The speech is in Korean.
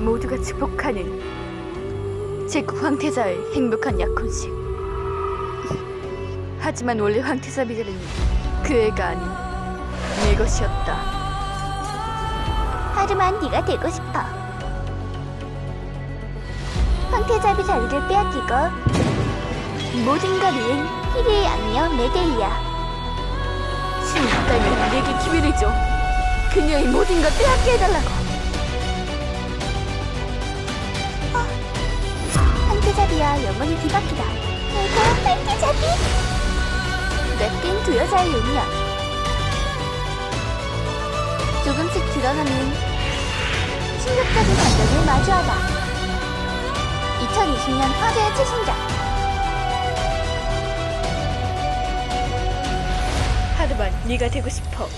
모두가 축복하는 제국 황태자의 행복한 약혼식. 하지만 원래 황태자 비들은 그 애가 아닌 내 것이었다. 하지만 네가 되고 싶어. 황태자비 자리를 빼앗기고 모든 걸 잃은 희리의 악녀 메데이야. 신이 있다면 내게 기회를 줘. 그녀의 모든 걸 빼앗게 해달라고. 황태자비와 영원히 뒤바뀌다. 내가 황태자비. 맵긴 두 여자의 운명. 조금씩 드러나는 충격적인 감정을 마주하다. 2020년 화제의 최신작. 하루만 네가 되고 싶어.